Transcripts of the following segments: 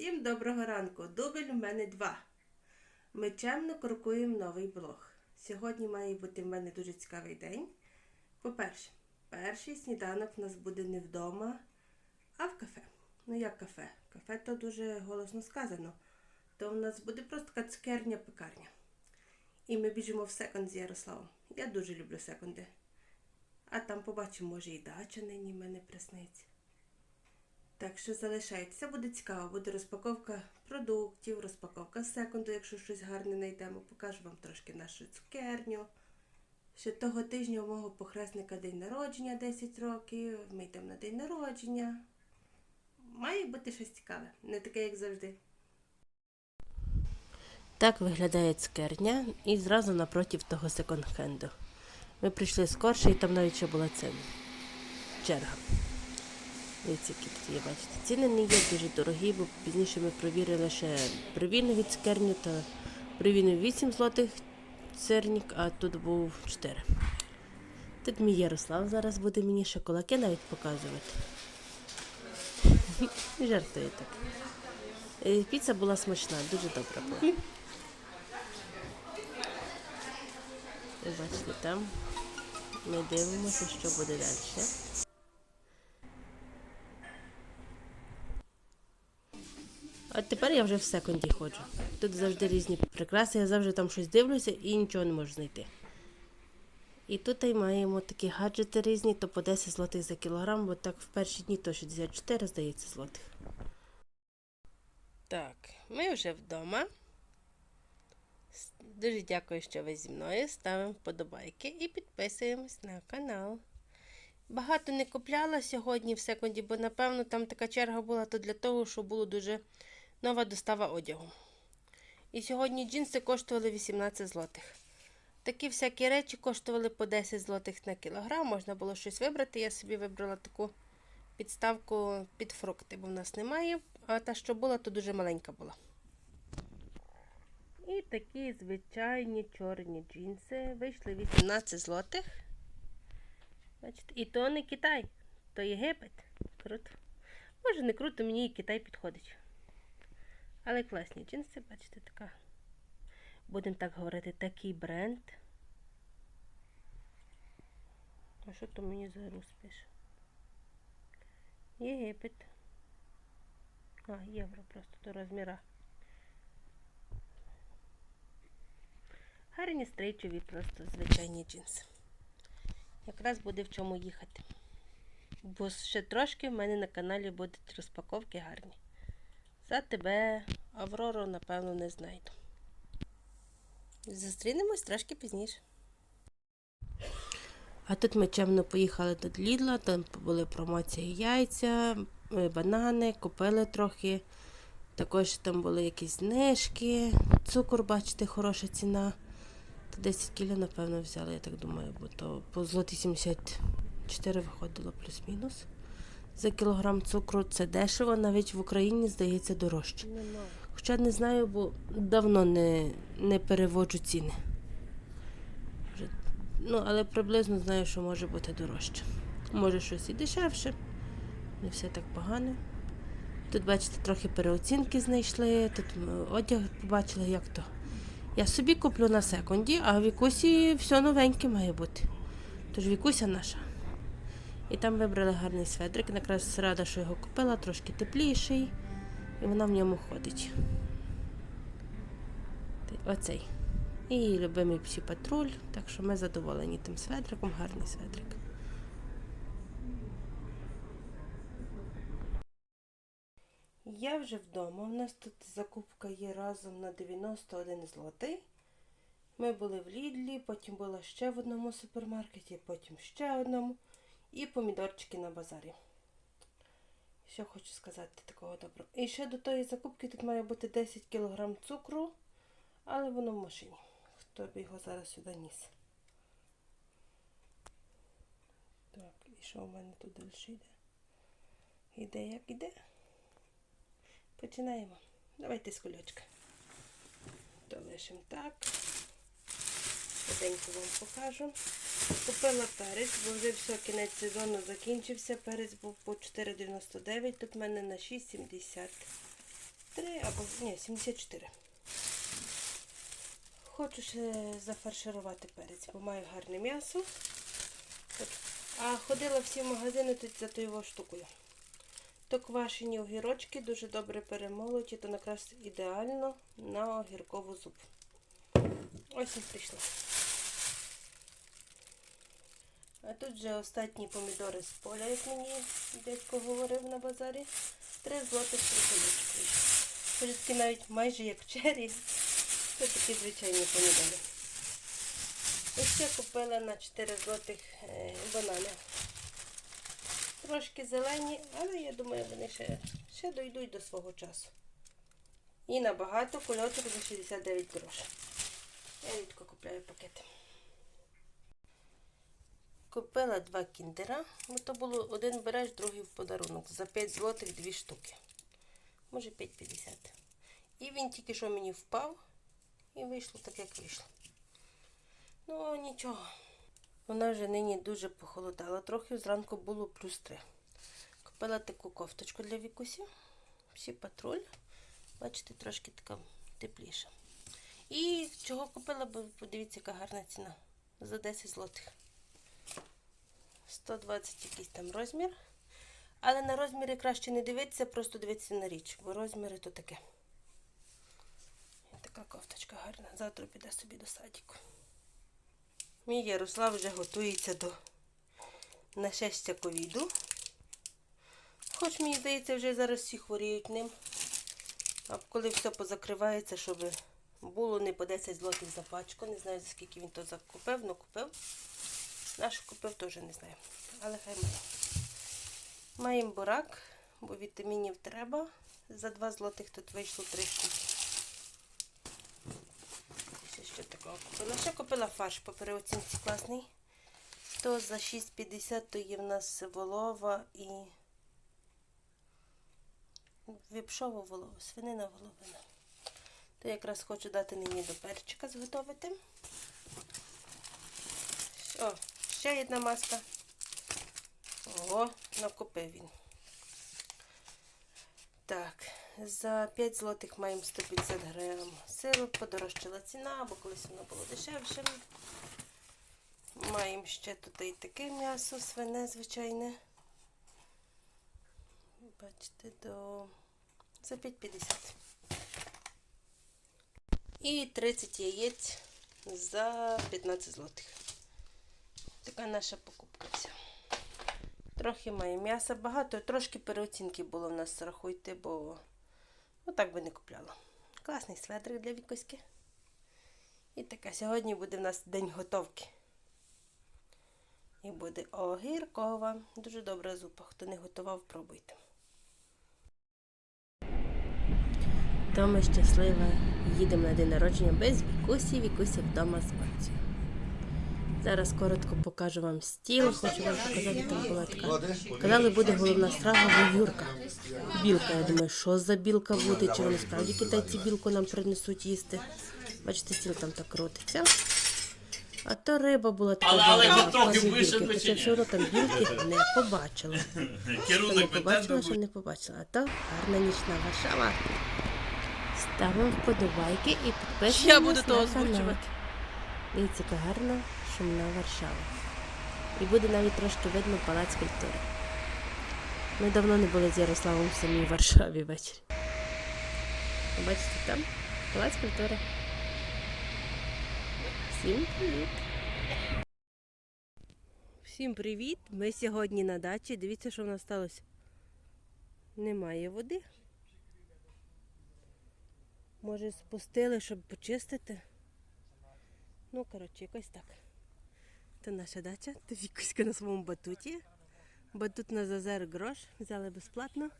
Всім доброго ранку! Дубль у мене два. Ми чемно крокуємо новий блог. Сьогодні має бути в мене дуже цікавий день. По-перше, перший сніданок у нас буде не вдома, а в кафе. Ну як кафе? Кафе то дуже голосно сказано. То в нас буде просто така цукерня пекарня. І ми біжимо в секонд з Ярославом. Я дуже люблю секонди. А там побачимо, може і дача нині в мене присниться. Так що залишайтеся, буде цікаво. Буде розпаковка продуктів, розпаковка секунду, якщо щось гарне знайдемо. Покажу вам трошки нашу цукерню. Ще того тижня у мого похресника день народження 10 років. Ми йдемо на день народження. Має бути щось цікаве, не таке, як завжди. Так виглядає цукерня і зразу напроти того секонд-хенду. Ми прийшли скорше і там навіть ще була ціна. Черга. Дивіться, які тут бачите. Ціни не є дуже дорогі, бо пізніше ми провірили ще привільну від цукерню, та привільну 8 злотих цернік, а тут був 4. Тут мій Ярослав зараз буде мені ще кулаки навіть показувати. Жартує так. Е, Піца була смачна, дуже добра була. Бачите, там ми дивимося, що буде далі. А тепер я вже в секунді ходжу. Тут завжди різні прикраси, я завжди там щось дивлюся і нічого не можу знайти. І тут і маємо такі гаджети різні, то по 10 злотих за кілограм, бо так в перші дні то 64, здається, злотих. Так, ми вже вдома. Дуже дякую, що ви зі мною. Ставимо вподобайки і підписуємось на канал. Багато не купляла сьогодні в секунді, бо напевно там така черга була то для того, що було дуже нова достава одягу. І сьогодні джинси коштували 18 злотих. Такі всякі речі коштували по 10 злотих на кілограм. Можна було щось вибрати. Я собі вибрала таку підставку під фрукти, бо в нас немає. А та, що була, то дуже маленька була. І такі звичайні чорні джинси вийшли 18 злотих. Бачите, і то не Китай, то Єгипет. Круто. Може, не круто, мені і Китай підходить. Але класні джинси, бачите, така. Будемо так говорити, такий бренд. А що то мені за пише? Єгипет. А, євро просто до розміра. Гарні стрейчові, просто звичайні джинси. Якраз буде в чому їхати. Бо ще трошки в мене на каналі будуть розпаковки гарні. За тебе, Аврору, напевно, не знайду. Зустрінемось трошки пізніше. А тут ми чемно поїхали до Лідла, там були промоції яйця, е, банани, купили трохи. Також там були якісь знижки, цукор, бачите, хороша ціна. Та 10 кіло, напевно, взяли, я так думаю, бо то по злоті 74 виходило плюс-мінус. За кілограм цукру це дешево, навіть в Україні здається дорожче. Хоча не знаю, бо давно не, не переводжу ціни. Ну, але приблизно знаю, що може бути дорожче. Може щось і дешевше. Не все так погано. Тут, бачите, трохи переоцінки знайшли, тут одяг побачили, як то. Я собі куплю на секунді, а Вікусі все новеньке має бути. Тож Вікуся наша. І там вибрали гарний сведрик. Якраз рада, що його купила, трошки тепліший. І вона в ньому ходить. Оцей. І любимий псі патруль. Так що ми задоволені тим сведриком, гарний сведрик. Я вже вдома. У нас тут закупка є разом на 91 злотий. Ми були в Лідлі, потім була ще в одному супермаркеті, потім ще одному. І помідорчики на базарі. Що хочу сказати такого доброго. І ще до тої закупки тут має бути 10 кг цукру, але воно в машині. Хто б його зараз сюди ніс? Так, і що в мене тут далі йде? Іде як іде. Починаємо. Давайте з кульочка. То лишимо так. Швиденько вам покажу. Купила перець, бо вже все, кінець сезону закінчився. Перець був по 4,99, тут в мене на 6,70. 73 або ні, 74. Хочу ще зафарширувати перець, бо маю гарне м'ясо. А ходила всі магазини тут за тою штукою. То квашені огірочки дуже добре перемолоті, то якраз ідеально на огіркову зупу. Ось і прийшла. А тут вже останні помідори з поля, як мені дядько говорив на базарі. Три злотих приколочки. Ось такі навіть майже як чері. Це такі звичайні помідори. Ось ще купила на 4 злотих е, банани. Трошки зелені, але я думаю, вони ще, ще дойдуть до свого часу. І набагато кульочок за 69 грошей. Я рідко купляю пакети. Купила два кіндера. Ну, то було один береш, другий в подарунок. За 5 злотих дві штуки. Може 5,50. І він тільки що мені впав. І вийшло так, як вийшло. Ну, нічого. Вона вже нині дуже похолодала. Трохи зранку було плюс 3. Купила таку кофточку для вікусі. Всі патруль. Бачите, трошки така тепліша. І чого купила, бо подивіться, яка гарна ціна. За 10 злотих. 120 якийсь там розмір. Але на розміри краще не дивитися, просто дивитися на річ, бо розміри то таке. Така кофточка гарна. Завтра піде собі до садіку. Мій Ярослав вже готується до нашестя ковіду. Хоч мені здається, вже зараз всі хворіють ним. А коли все позакривається, щоб було не по 10 злотих за пачку. Не знаю, за скільки він то закупив, але купив. Нашу купив теж не знаю. Але хай має. Маємо бурак, бо вітамінів треба. За 2 злотих тут вийшло 3 штуки. Що такого купила. Ще купила фарш по переоцінці класний. То за 6,50 то є в нас волова і віпшова волова, свинина воловина. То якраз хочу дати нині до перчика зготовити. О, ще одна маска. Ого, накупив він. Так, за 5 злотих маємо 150 грам сиру, подорожчала ціна, бо колись воно було дешевшим. Маємо ще тут і таке м'ясо, свине, звичайне. Бачите, до за 5,50. І 30 яєць за 15 злотих. Така наша покупка вся. Трохи має м'яса, багато, трошки переоцінки було в нас, рахуйте, бо так би не купляла. Класний светрик для вікоськи. І така, сьогодні буде в нас день готовки. І буде огіркова. Дуже добра зупа. Хто не готував, пробуйте. То ми щаслива. Їдемо на день народження без Вікусі. Вікуся вдома з бабцею. Зараз коротко покажу вам стіл. Хочу вам показати, там була така. Казали, буде головна страва вовюрка. Білка. Я думаю, що за білка буде? Чи вони справді китайці білку нам принесуть їсти? Бачите, стіл там так крутиться. А то риба була така. Але- але трохи вище. Хоча одно там білки не побачила. Не побачила, що не побачила. А то гарна нічна Варшава. Ставимо вподобайки і підписуємось Я буду на канал. озвучувати. Дивіться, яка гарна шумна Варшава. І буде навіть трошки видно палац культури. Ми давно не були з Ярославом в самій Варшаві ввечері. Бачите там? Палац культури. Всім привіт! Всім привіт! Ми сьогодні на дачі. Дивіться, що в нас сталося. Немає води. Може, спустили, щоб почистити. Ну, коротше, якось так. Це наша дача, це Вікуська на своєму батуті. Батут на зазер грош, взяли безплатно.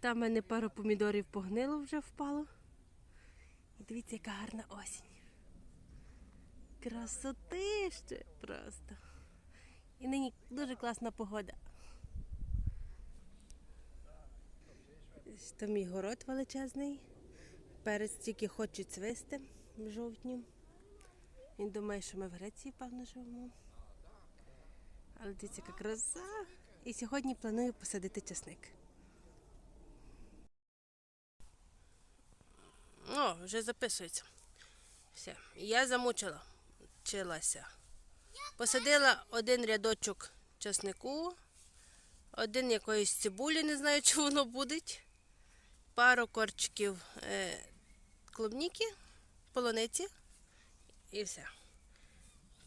Там в мене пару помідорів погнило вже впало. І дивіться, яка гарна осінь. Красотище просто. І нині дуже класна погода. То мій город величезний. Перець тільки хоче цвисти в жовтні. Він думає, що ми в Греції, певно, живемо. Але дивіться, яка краса. І сьогодні планую посадити часник. вже записується. Все. Я замучила. Вчилася. Посадила один рядочок часнику, один якоїсь цибулі, не знаю, чи воно буде. Пару корчиків е, клубніки, полуниці і все.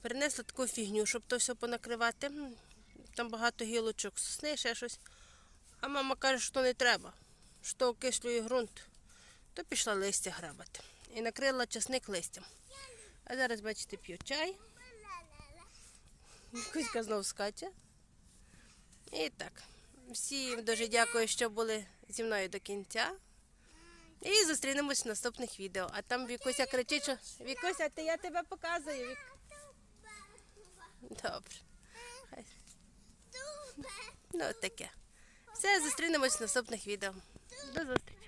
Принесла таку фігню, щоб то все понакривати. Там багато гілочок сосни, ще щось. А мама каже, що не треба, що окислює ґрунт. То пішла листя грабати. І накрила часник листям. А зараз, бачите, п'ю чай. Кузька знов скаче. І так. Всім дуже дякую, що були зі мною до кінця. І зустрінемось в наступних відео. А там Вікуся кричить, що Вікуся, ти я тебе показую. Вік... Добре. Ну, таке. Все, зустрінемось в наступних відео. До зустрічі.